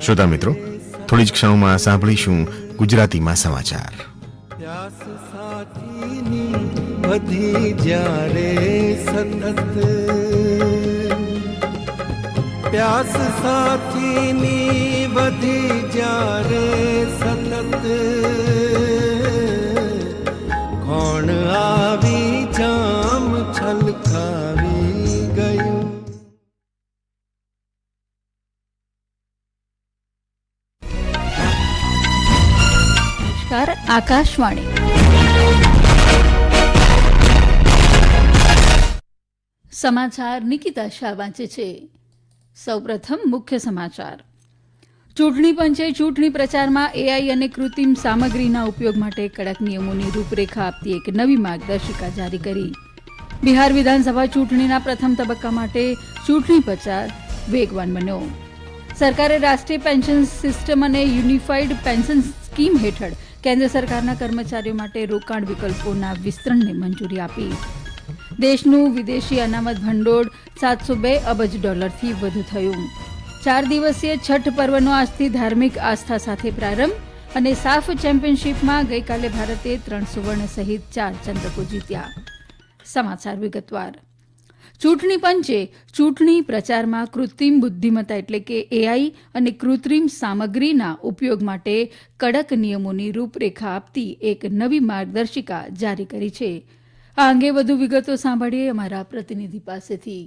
શ્રોતા મિત્રો, થોડી જ ક્ષણોમાં સાંભળીશું ગુજરાતીમાં સમાચાર. વધી જ્યારે સતત પ્યાસ સાથીની વધી જ્યારે સતત આકાશવાણી. સમાચાર નિકિતા શાહ વાંચે છે. સૌપ્રથમ મુખ્ય સમાચાર. ચૂંટણી પંચે ચૂંટણી પ્રચારમાં એઆઈ અને કૃત્રિમ સામગ્રીના ઉપયોગ માટે કડક નિયમોની રૂપરેખા આપતી એક નવી માર્ગદર્શિકા જારી કરી. બિહાર વિધાનસભા ચૂંટણીના પ્રથમ તબક્કા માટે ચૂંટણી પ્રચાર વેગવાન બન્યો. સરકારે રાષ્ટ્રીય પેન્શન સિસ્ટમ અને યુનિફાઈડ પેન્શન સ્કીમ હેઠળ કેન્દ્ર સરકારના કર્મચારીઓ માટે રોકાણ વિકલ્પોના વિસ્તરણને મંજૂરી આપી. દેશનું વિદેશી અનામત ભંડોળ સાતસો બે અબજ ડોલરથી વધુ થયું. ચાર દિવસીય છઠ પર્વનો આજથી ધાર્મિક આસ્થા સાથે પ્રારંભ અને સાફ ચેમ્પિયનશીપમાં ગઈકાલે ભારતે ત્રણ સુવર્ણ સહિત ચાર ચંદ્રકો જીત્યા. સમાચાર વિગતવાર. ચૂંટણી પંચે ચૂંટણી પ્રચારમાં કૃત્રિમ બુદ્ધિમત્તા એટલે કે એઆઈ અને કૃત્રિમ સામગ્રીના ઉપયોગ માટે કડક નિયમોની રૂપરેખા આપતી એક નવી માર્ગદર્શિકા જારી કરી છે. આ અંગે વધુ વિગતો સાંભળીએ અમારા પ્રતિનિધિ પાસેથી.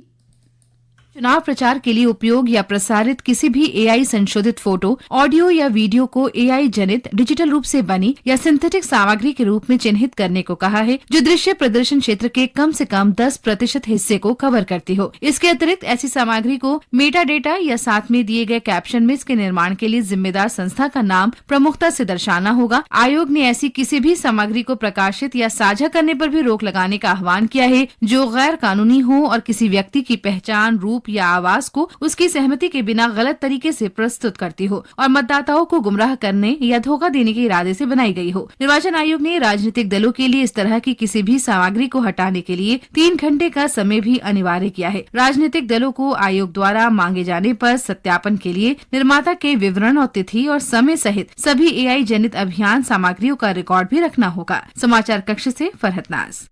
चुनाव प्रचार के लिए उपयोग या प्रसारित किसी भी एआई संशोधित फ़ोटो, ऑडियो या वीडियो को एआई जनित, डिजिटल रूप से बनी या सिंथेटिक सामग्री के रूप में चिन्हित करने को कहा है, जो दृश्य प्रदर्शन क्षेत्र के कम से कम 10 प्रतिशत हिस्से को कवर करती हो। इसके अतिरिक्त, ऐसी सामग्री को मेटा डेटा या साथ में दिए गए कैप्शन में इसके निर्माण के लिए जिम्मेदार संस्था का नाम प्रमुखता से दर्शाना होगा। आयोग ने ऐसी किसी भी सामग्री को प्रकाशित या साझा करने पर भी रोक लगाने का आह्वान किया है, जो गैर कानूनी हो और किसी व्यक्ति की पहचान, रूप या आवाज़ को उसकी सहमति के बिना गलत तरीके से प्रस्तुत करती हो और मतदाताओं को गुमराह करने या धोखा देने के इरादे से बनाई गई हो। निर्वाचन आयोग ने राजनीतिक दलों के लिए इस तरह की किसी भी सामग्री को हटाने के लिए तीन घंटे का समय भी अनिवार्य किया है। राजनीतिक दलों को आयोग द्वारा मांगे जाने पर सत्यापन के लिए निर्माता के विवरण और तिथि और समय सहित सभी एआई जनित अभियान सामग्रियों का रिकॉर्ड भी रखना होगा। समाचार कक्ष से फरहत नाज।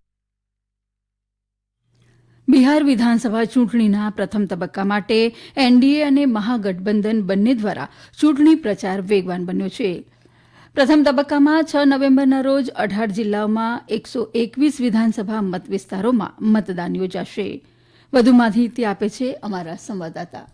બિહાર વિધાનસભા ચૂંટણીના પ્રથમ તબક્કા માટે એનડીએ અને મહાગઠબંધન બંને દ્વારા ચૂંટણી પ્રચાર વેગવાન બન્યો છે. પ્રથમ તબક્કામાં છ નવેમ્બરના રોજ અઢાર જિલ્લાઓમાં એકસો એકવીસ વિધાનસભા મતવિસ્તારોમાં મતદાન યોજાશે. વધુ માહિતી આપે છે અમારા સંવાદદાતા.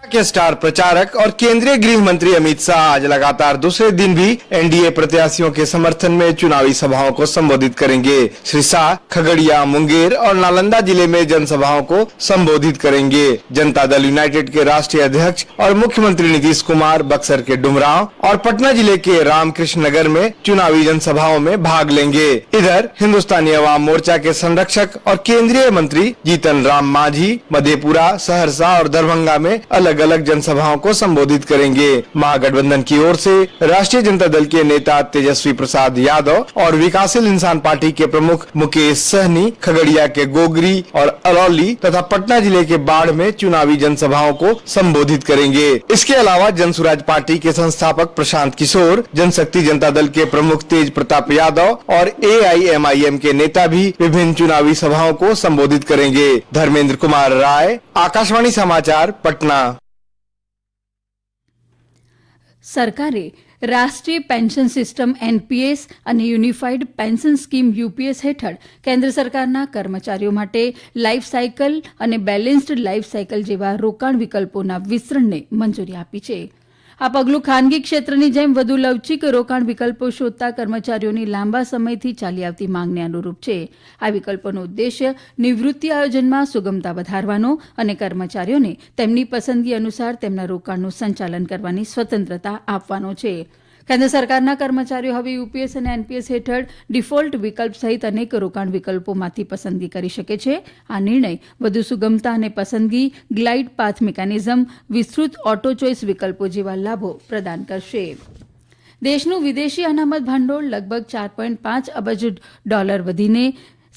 के स्टार प्रचारक और केंद्रीय गृह मंत्री अमित शाह आज लगातार दूसरे दिन भी एनडीए प्रत्याशियों के समर्थन में चुनावी सभाओं को संबोधित करेंगे। श्री शाह, खगड़िया, मुंगेर और नालंदा ज़िले में जनसभाओं को संबोधित करेंगे। जनता दल यूनाइटेड के राष्ट्रीय अध्यक्ष और मुख्यमंत्री नीतीश कुमार, बक्सर के डुमराव और पटना ज़िले के रामकृष्ण नगर में चुनावी जनसभाओं में भाग लेंगे। इधर, हिंदुस्तानी अवाम मोर्चा के संरक्षक और केंद्रीय मंत्री जीतन राम मांझी, मधेपुरा, सहरसा और दरभंगा में अलग अलग अलग जनसभाओं को संबोधित करेंगे। महागठबंधन की ओर से राष्ट्रीय जनता दल के नेता तेजस्वी प्रसाद यादव और विकासशील इंसान पार्टी के प्रमुख मुकेश सहनी, खगड़िया के गोगरी और अलौली तथा पटना ज़िले के बाढ़ में चुनावी जनसभाओं को संबोधित करेंगे। इसके अलावा जनसुराज पार्टी के संस्थापक प्रशांत किशोर, जनशक्ति जनता दल के प्रमुख तेज प्रताप यादव और एआईएमआईएम के नेता भी विभिन्न चुनावी सभाओं को संबोधित करेंगे। धर्मेंद्र कुमार राय, आकाशवाणी समाचार, पटना। સરકારે રાષ્ટ્રીય પેન્શન સિસ્ટમ એનપીએસ અને યુનિફાઈડ પેન્શન સ્કીમ યુપીએસ હેઠળ કેન્દ્ર સરકારના કર્મચારીઓ માટે લાઈફ સાયકલ અને બેલેન્સ્ડ લાઈફ સાયકલ જેવા રોકાણ વિકલ્પોના વિસ્તરણને મંજૂરી આપી છે. આ પગલું ખાનગી ક્ષેત્રની જેમ વધુ લવચીક રોકાણ વિકલ્પો શોધતા કર્મચારીઓની લાંબા સમયથી ચાલી આવતી માંગને અનુરૂપ છે. આ વિકલ્પોનો ઉદ્દેશ્ય નિવૃત્તિ આયોજનમાં સુગમતા વધારવાનો અને કર્મચારીઓને તેમની પસંદગી અનુસાર તેમના રોકાણનું સંચાલન કરવાની સ્વતંત્રતા આપવાનો છે. કેન્દ્ર સરકારના કર્મચારીઓ હવે યુપીએસ અને એનપીએસ હેઠળ ડિફોલ્ટ વિકલ્પ સહિત અનેક રોકાણ વિકલ્પોમાંથી પસંદગી કરી શકે છે. આ નિર્ણય વધુ સુગમતા અને પસંદગી ગ્લાઇડ પાથ મિકેનિઝમ વિસ્તૃત ઓટો ચોઇસ વિકલ્પો જેવા લાભો પ્રદાન કરશે. દેશનું વિદેશી અનામત ભંડોળ લગભગ ચાર પોઈન્ટ પાંચ અબજ ડોલર વધીને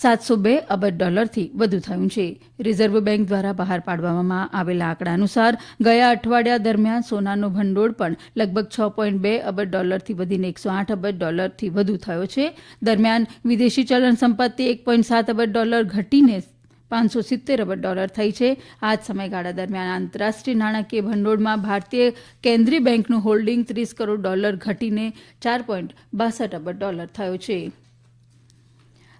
સાતસો બે અબજ ડોલરથી વધુ થયું છે. રિઝર્વ બેંક દ્વારા બહાર પાડવામાં આવેલા આંકડા અનુસાર ગયા અઠવાડિયા દરમિયાન સોનાનો ભંડોળ પણ લગભગ છ પોઈન્ટ બે અબજ ડોલરથી વધીને એકસો આઠ અબજ ડોલરથી વધુ થયો છે. દરમિયાન વિદેશી ચલણ સંપત્તિ એક પોઈન્ટ સાત અબજ ડોલર ઘટીને પાંચસો સિત્તેર અબજ ડોલર થઈ છે. આ જ સમયગાળા દરમિયાન આંતરરાષ્ટ્રીય નાણાકીય ભંડોળમાં ભારતીય કેન્દ્રીય બેંકનું હોલ્ડિંગ ત્રીસ કરોડ ડોલર ઘટીને ચાર પોઈન્ટ બાસઠ અબજ ડોલર થયો છે.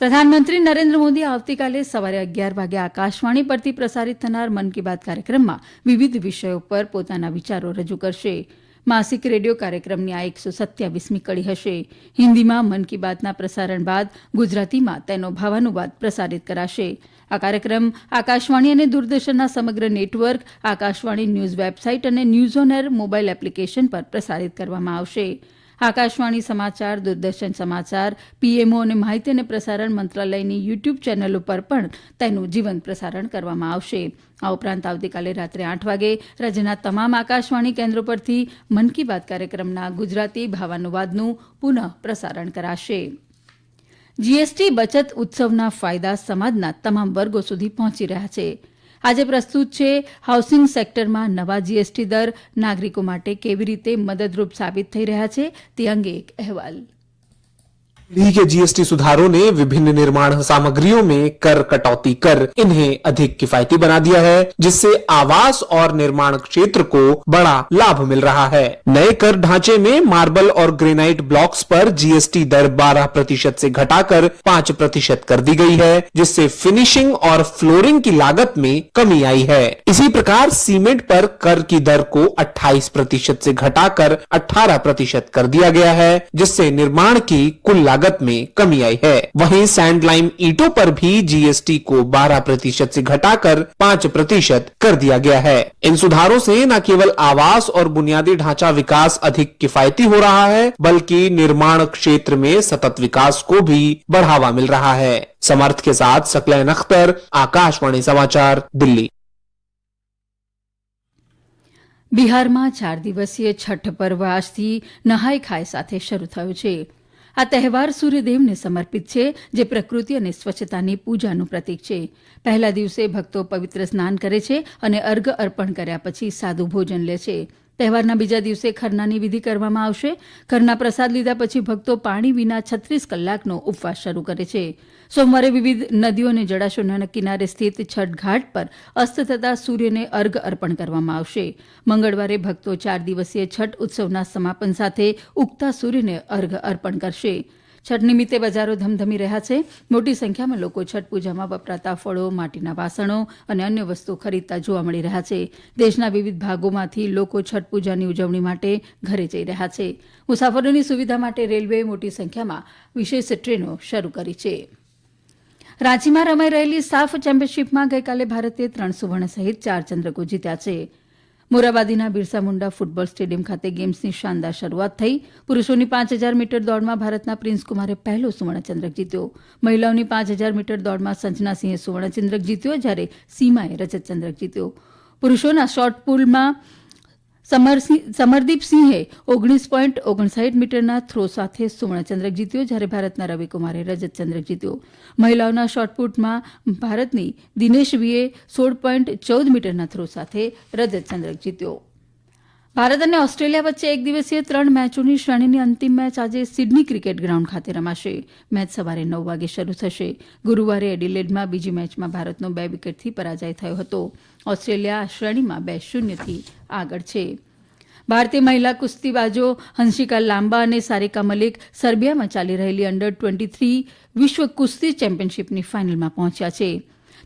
પ્રધાનમંત્રી નરેન્દ્ર મોદી આવતીકાલે સવારે અગિયાર વાગે આકાશવાણી પરથી પ્રસારિત થનાર મન કી બાત કાર્યક્રમમાં વિવિધ વિષયો પર પોતાના વિચારો રજૂ કરશે. માસિક રેડિયો કાર્યક્રમની આ એકસો સત્યાવીસમી કડી હશે. હિન્દીમાં મન કી બાતના પ્રસારણ બાદ ગુજરાતીમાં તેનો ભાવાનુવાદ પ્રસારિત કરાશે. આ કાર્યક્રમ આકાશવાણી અને દૂરદર્શનના સમગ્ર નેટવર્ક, આકાશવાણી ન્યૂઝ વેબસાઇટ અને news on air mobile application પર પ્રસારિત કરવામાં આવશે. આકાશવાણી સમાચાર, દૂરદર્શન સમાચાર, પીએમઓ અને માહિતી અને પ્રસારણ મંત્રાલયની યુટ્યુબ ચેનલો પર પણ તેનું જીવંત પ્રસારણ કરવામાં આવશે. આ ઉપરાંત આવતીકાલે રાત્રે આઠ વાગે રાજ્યના તમામ આકાશવાણી કેન્દ્રો પરથી મન કી બાત કાર્યક્રમના ગુજરાતી ભાવાનુવાદનું પુનઃ પ્રસારણ કરાશે. જીએસટી બચત ઉત્સવના ફાયદા સમાજના તમામ વર્ગો સુધી પહોંચી રહ્યા છે. આજે પ્રસ્તુત છે હાઉસિંગ સેક્ટરમાં નવા જીએસટી દર નાગરિકો માટે કેવી રીતે મદદરૂપ સાબિત થઈ રહ્યા છે તે અંગે એક અહેવાલ. पीढ़ी के जीएसटी सुधारों ने विभिन्न निर्माण सामग्रियों में कर कटौती कर इन्हें अधिक किफायती बना दिया है, जिससे आवास और निर्माण क्षेत्र को बड़ा लाभ मिल रहा है। नए कर ढांचे में मार्बल और ग्रेनाइट ब्लॉक्स पर जीएसटी दर 12 प्रतिशत से घटाकर 5 प्रतिशत कर दी गई है, जिससे फिनिशिंग और फ्लोरिंग की लागत में कमी आई है। इसी प्रकार सीमेंट पर कर की दर को 28 प्रतिशत से घटाकर 18 प्रतिशत कर दिया गया है, जिससे निर्माण की कुल लागत में कमी आई है वहीं सैंड लाइम ईंटों पर भी जीएसटी को 12 प्रतिशत से घटाकर 5 प्रतिशत कर दिया गया है इन सुधारों से न केवल आवास और बुनियादी ढांचा विकास अधिक किफायती हो रहा है बल्कि निर्माण क्षेत्र में सतत विकास को भी बढ़ावा मिल रहा है समर्थ के साथ सकलैन अख्तर आकाशवाणी समाचार दिल्ली બિહારમાં ચાર દિવસીય છઠ પર્વ આજથી નહાય ખાય સાથે શરૂ થયો છે આ તહેવાર સૂર્યદેવને સમર્પિત છે, જે પ્રકૃતિ અને સ્વચ્છતાની પૂજાનું પ્રતીક છે. પહેલા દિવસે ભક્તો પવિત્ર સ્નાન કરે છે અને અર્ઘ અર્પણ કર્યા પછી સાદું ભોજન લે છે. તહેવારના બીજા દિવસે ખરનાની વિધિ કરવામાં આવશે. ખરના પ્રસાદ લીધા પછી ભક્તો પાણી વિના છત્રીસ કલાકનો ઉપવાસ શરૂ કરે છે. સોમવારે વિવિધ નદીઓ અને જળાશયોના કિનારે સ્થિત છઠ ઘાટ પર અસ્ત થતા સૂર્યને અર્ઘ અર્પણ કરવામાં આવશે. મંગળવારે ભક્તો ચાર દિવસીય છઠ ઉત્સવના સમાપન સાથે ઉગતા સૂર્યને અર્ઘ અર્પણ કરશે. છઠ નિમિત્તે બજારો ધમધમી રહ્યા છે. મોટી સંખ્યામાં લોકો છઠ પૂજામાં વપરાતા ફળો, માટીના વાસણો અને અન્ય વસ્તુઓ ખરીદતા જોવા મળી રહ્યા છે. દેશના વિવિધ ભાગોમાંથી લોકો છઠ પૂજાની ઉજવણી માટે ઘરે જઈ રહ્યા છે. મુસાફરોની સુવિધા માટે રેલવેએ મોટી સંખ્યામાં વિશેષ ટ્રેનો શરૂ કરી છે. રાંચીમાં રમાઈ રહેલી સાફ ચેમ્પિયનશીપમાં ગઈકાલે ભારતે ત્રણ સુવર્ણ સહિત ચાર ચંદ્રકો જીત્યા છે. મોરાબાદીના બિરસા મુંડા ફૂટબોલ સ્ટેડિયમ ખાતે ગેમ્સની શાનદાર શરૂઆત થઈ. પુરુષોની પાંચ હજાર મીટર દોડમાં ભારતના પ્રિન્સ કુમારે પહેલો સુવર્ણચંદ્રક જીત્યો. મહિલાઓની પાંચ હજાર મીટર દોડમાં સંજનાસિંહે સુવર્ણચંદ્રક જીત્યો, જ્યારે સીમાએ રજતચંદ્રક જીત્યો. પુરુષોના શોર્ટ પુલમાં સમરદીપસિંહે ઓગણીસ પોઈન્ટ ઓગણસાઠ મીટરના થ્રો સાથે સુવર્ણચંદ્રક જીત્યો, જ્યારે ભારતના રવિકુમારે રજતચંદ્રક જીત્યો. મહિલાઓના શોર્ટપુટમાં ભારતની દિનેશવીએ સોળ પોઈન્ટ ચૌદ મીટરના થ્રો સાથે રજતચંદ્રક જીત્યો. ભારત અને ઓસ્ટ્રેલિયા વચ્ચે એક દિવસીય ત્રણ મેચોની શ્રેણીની અંતિમ મેચ આજે સિડની ક્રિકેટ ગ્રાઉન્ડ ખાતે રમાશે. મેચ સવારે નવ વાગે શરૂ થશે. ગુરુવારે એડિલેડમાં બીજી મેચમાં ભારતનો બે વિકેટથી પરાજય થયો હતો. ઓસ્ટ્રેલિયા આ શ્રેણીમાં બે શૂન્યથી આગળ છે. ભારતીય મહિલા કુસ્તીબાજો હંસિકા લાંબા અને સારિકા મલિક સર્બિયામાં ચાલી રહેલી અંડર ટ્વેન્ટી થ્રી વિશ્વ કુસ્તી ચેમ્પિયનશીપની ફાઇનલમાં પહોંચ્યા છે.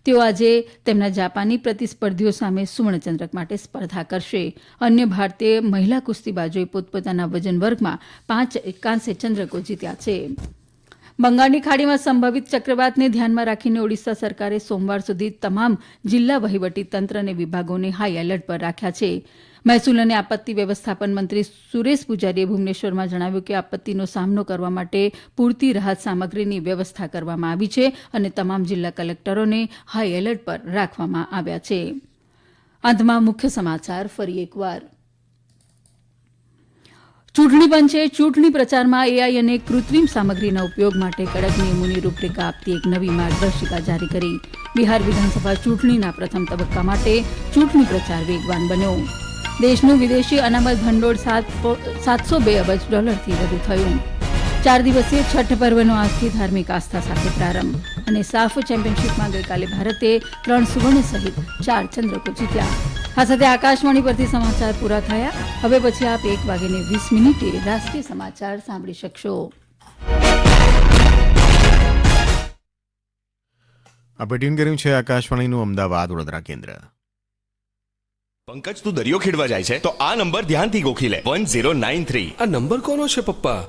તેઓ આજે તેમના જાપાની પ્રતિસ્પર્ધીઓ સામે સુવર્ણચંદ્રક માટે સ્પર્ધા કરશે. અન્ય ભારતીય મહિલા કુસ્તીબાજોએ પોતપોતાના વજન વર્ગમાં પાંચ કાંસ્ય ચંદ્રકો જીત્યા છે. બંગાળની ખાડીમાં સંભવિત ચક્રવાતને ધ્યાનમાં રાખીને ઓડિશા સરકારે સોમવાર સુધી તમામ જિલ્લા વહીવટી તંત્ર અને વિભાગોને હાઈ એલર્ટ પર રાખ્યા છે. મહેસૂલ અને આપત્તિ વ્યવસ્થાપન મંત્રી સુરેશ પૂજારીએ ભુવનેશ્વરમાં જણાવ્યું કે આપત્તિનો સામનો કરવા માટે પૂરતી રાહત સામગ્રીની વ્યવસ્થા કરવામાં આવી છે અને તમામ જિલ્લા કલેક્ટરોને હાઈ એલર્ટ પર રાખવામાં આવ્યા છે. ચૂંટણી પંચે ચૂંટણી પ્રચારમાં એઆઈ અને કૃત્રિમ સામગ્રીના ઉપયોગ માટે કડક નિયમોની રૂપરેખા આપતી એક નવી માર્ગદર્શિકા જારી કરી. બિહાર વિધાનસભા ચૂંટણીના પ્રથમ તબક્કા માટે ચૂંટણી પ્રચાર વેગવાન બન્યો. દેશનું વિદેશી અનામત ભંડોળ સાતસો બે અબજ ડોલરથી વધુ થયું. ચાર દિવસીય છઠ પર્વનો આજથી ધાર્મિક આસ્થા સાથે પ્રારંભ. અને સાફ ચેમ્પિયનશીપમાં ગઈકાલે ભારતે ત્રણ સુવર્ણ સહિત ચાર ચંદ્રકો જીત્યા. આ સાથે આકાશવાણી પરથી સમાચાર પૂરા થયા. હવે પછી આપ એક વાગીને વીસ મિનિટે રાષ્ટ્રીય સમાચાર સાંભળી શકશો. આ ટ્યુન કર્યું છે? આકાશવાણીનું અમદાવાદ, વડોદરા કેન્દ્ર. પંકજ, તું દરિયો ખેડવા જાય છે, તો આ નંબર ધ્યાનથી ગોખી લે. One zero nine three. આ નંબર કોનો છે પપ્પા?